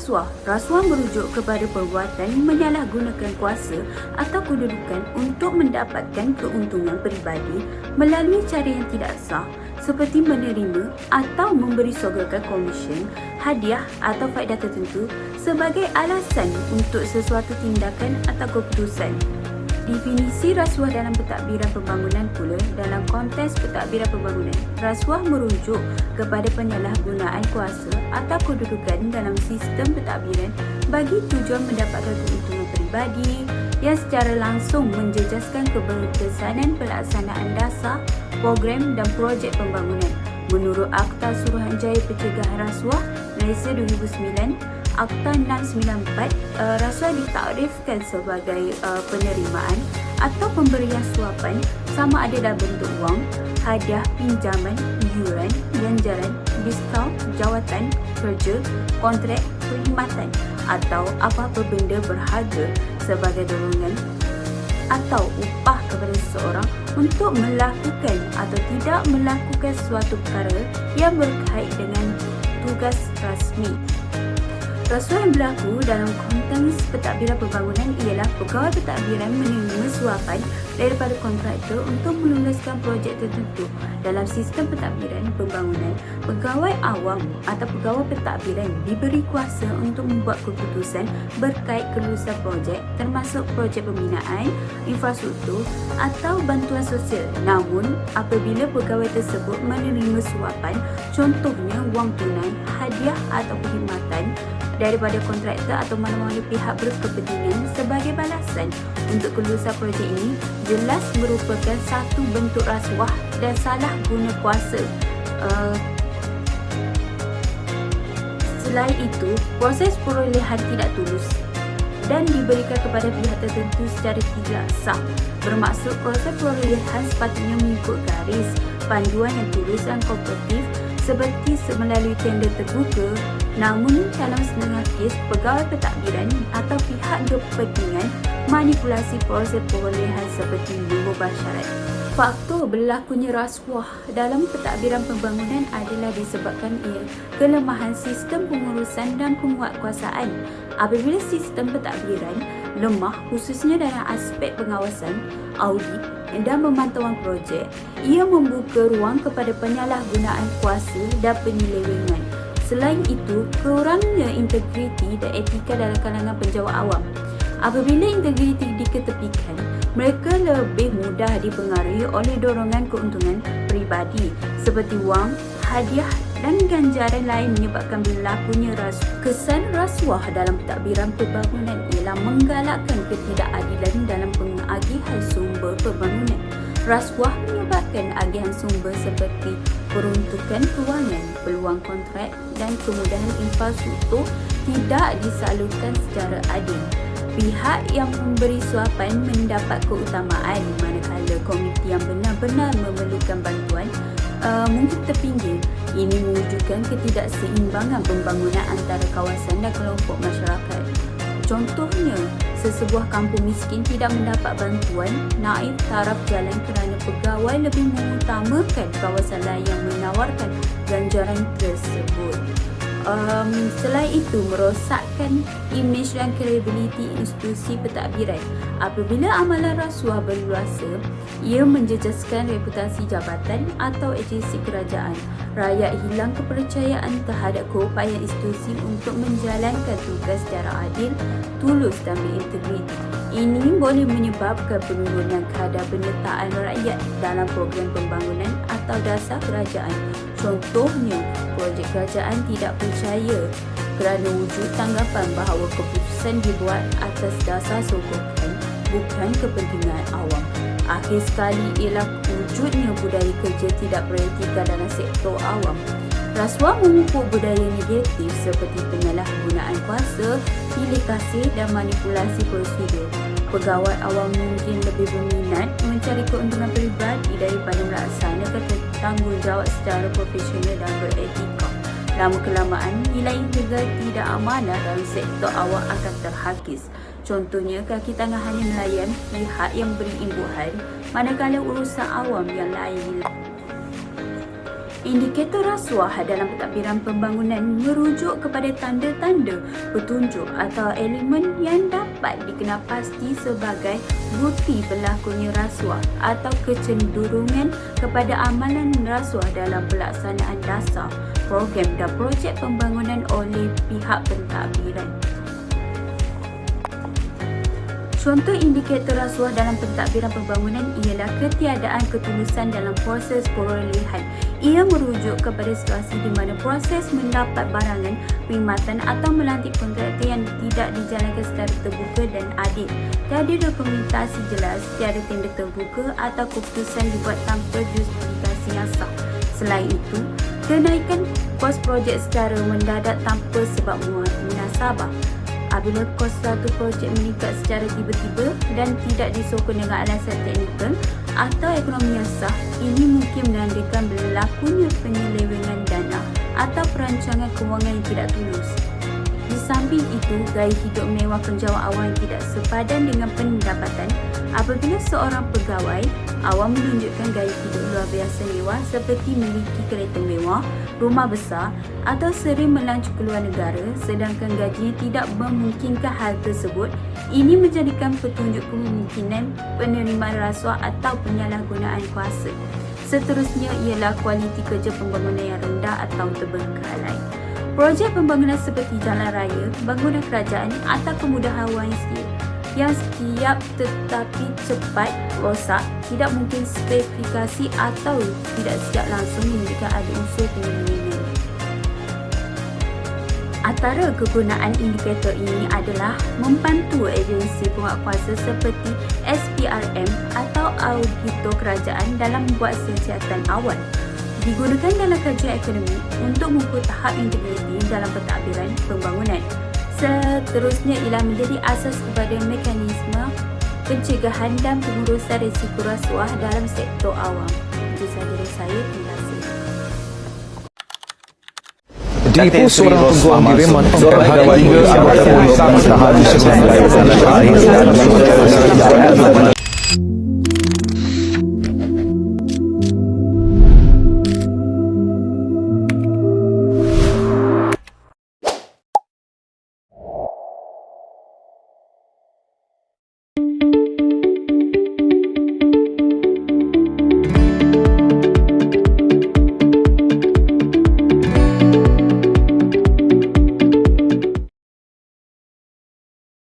Rasuah. Rasuah merujuk kepada perbuatan menyalahgunakan kuasa atau kedudukan untuk mendapatkan keuntungan peribadi melalui cara yang tidak sah seperti menerima atau memberi sogokan komisen, hadiah atau faedah tertentu sebagai alasan untuk sesuatu tindakan atau keputusan. Definisi rasuah dalam pentadbiran pembangunan pula dalam konteks pentadbiran pembangunan. Rasuah merujuk kepada penyalahgunaan kuasa atau kedudukan dalam sistem pentadbiran bagi tujuan mendapatkan keuntungan peribadi yang secara langsung menjejaskan keberkesanan pelaksanaan dasar, program dan projek pembangunan. Menurut Akta Suruhanjaya Pencegahan Rasuah Malaysia 2009, Akta 694 uh, rasuah ditakrifkan sebagai uh, penerimaan atau pemberian suapan sama ada dalam bentuk wang, hadiah pinjaman, yuran, ganjaran, diskaun, jawatan, kerja, kontrak, perkhidmatan atau apa-apa benda berharga sebagai dorongan atau upah kepada seseorang untuk melakukan atau tidak melakukan suatu perkara yang berkait dengan tugas rasmi Rasuah yang berlaku dalam konteks pentadbiran pembangunan ialah pegawai pentadbiran menerima suapan daripada kontraktor untuk meluluskan projek tertentu dalam sistem pentadbiran pembangunan. Pegawai awam atau pegawai pentadbiran diberi kuasa untuk membuat keputusan berkait kelulusan projek termasuk projek pembinaan, infrastruktur atau bantuan sosial. Namun, apabila pegawai tersebut menerima suapan, contohnya wang tunai, hadiah atau perkhidmatan, daripada kontraktor atau mana-mana pihak berkepentingan sebagai balasan untuk kelulusan projek ini jelas merupakan satu bentuk rasuah dan salah guna kuasa. Uh, selain itu, proses perolehan tidak tulus dan diberikan kepada pihak tertentu secara tidak sah. Bermaksud proses perolehan sepatutnya mengikut garis panduan yang tulus dan kooperatif seperti melalui tender terbuka namun dalam setengah kes pegawai pentadbiran atau pihak berkepentingan manipulasi proses perolehan seperti mengubah syarat. Faktor berlakunya rasuah dalam pentadbiran pembangunan adalah disebabkan ia kelemahan sistem pengurusan dan penguatkuasaan. Apabila sistem pentadbiran lemah khususnya dalam aspek pengawasan, audit dan pemantauan projek, ia membuka ruang kepada penyalahgunaan kuasa dan penyelewengan. Selain itu, kurangnya integriti dan etika dalam kalangan penjawat awam. Apabila integriti diketepikan, mereka lebih mudah dipengaruhi oleh dorongan keuntungan peribadi seperti wang, hadiah dan ganjaran lain menyebabkan berlakunya ras kesan rasuah dalam pentadbiran pembangunan ialah menggalakkan ketidakadilan dalam pengagihan sumber pembangunan. Rasuah menyebabkan agihan sumber seperti peruntukan kewangan, peluang kontrak dan kemudahan infrastruktur tidak disalurkan secara adil. Pihak yang memberi suapan mendapat keutamaan manakala komiti yang benar-benar memerlukan bantuan uh, mungkin terpinggir. Ini mewujudkan ketidakseimbangan pembangunan antara kawasan dan kelompok masyarakat. Contohnya, sesebuah kampung miskin tidak mendapat bantuan naik taraf jalan kerana pegawai lebih mengutamakan kawasan lain yang menawarkan ganjaran tersebut. Um, selain itu, merosakkan imej dan kredibiliti institusi pentadbiran. Apabila amalan rasuah berluasa, ia menjejaskan reputasi jabatan atau agensi kerajaan. Rakyat hilang kepercayaan terhadap keupayaan institusi untuk menjalankan tugas secara adil, tulus dan berintegriti. Ini boleh menyebabkan penurunan kadar penyertaan rakyat dalam program pembangunan atau dasar kerajaan. Contohnya, projek kerajaan tidak percaya kerana wujud tanggapan bahawa keputusan dibuat atas dasar sokongan bukan kepentingan awam. Akhir sekali ialah wujudnya budaya kerja tidak beretika dalam sektor awam. Rasuah memupuk budaya negatif seperti penyalahgunaan kuasa, pilih kasih dan manipulasi prosedur. Pegawai awam mungkin lebih berminat mencari keuntungan peribadi daripada melaksanakan tanggungjawab secara profesional dan beretika. Lama kelamaan, nilai integriti dan amanah dalam sektor awam akan terhakis. Contohnya, kaki tangan hanya melayan pihak yang beri imbuhan manakala urusan awam yang lain Indikator rasuah dalam pentadbiran pembangunan merujuk kepada tanda-tanda petunjuk atau elemen yang dapat dikenal pasti sebagai bukti berlakunya rasuah atau kecenderungan kepada amalan rasuah dalam pelaksanaan dasar, program dan projek pembangunan oleh pihak pentadbiran. Contoh indikator rasuah dalam pentadbiran pembangunan ialah ketiadaan ketulusan dalam proses perolehan. Ia merujuk kepada situasi di mana proses mendapat barangan, perkhidmatan atau melantik kontraktor yang tidak dijalankan secara terbuka dan adil. Tiada dokumentasi jelas, tiada tender terbuka atau keputusan dibuat tanpa justifikasi yang sah. Selain itu, kenaikan kos projek secara mendadak tanpa sebab munasabah apabila kos satu projek meningkat secara tiba-tiba dan tidak disokong dengan alasan teknikal atau ekonomi yang sah, ini mungkin menandakan berlakunya penyelewengan dana atau perancangan kewangan yang tidak tulus. Di samping itu, gaya hidup mewah penjawat awam tidak sepadan dengan pendapatan apabila seorang pegawai awam menunjukkan gaya hidup luar biasa mewah seperti memiliki kereta mewah, rumah besar atau sering melancur ke luar negara sedangkan gajinya tidak memungkinkan hal tersebut, ini menjadikan petunjuk kemungkinan penerimaan rasuah atau penyalahgunaan kuasa. Seterusnya ialah kualiti kerja pembangunan yang rendah atau terbengkalai. Projek pembangunan seperti jalan raya, bangunan kerajaan atau kemudahan YMCA yang setiap tetapi cepat rosak tidak mungkin spesifikasi atau tidak sejak langsung menunjukkan ada unsur penyelewengan. Antara kegunaan indikator ini adalah membantu agensi penguatkuasa seperti SPRM atau auditor kerajaan dalam membuat siasatan awal. Digunakan dalam kajian ekonomi untuk mengukur tahap integriti dalam pentadbiran pembangunan. Seterusnya ialah menjadi asas kepada mekanisme pencegahan dan pengurusan risiko rasuah dalam sektor awam. Itu sahaja dari saya. Terima kasih. Ditipu seorang peguam di Reman Pegawai hingga anggota Pulau Pemerintahan di Semenanjung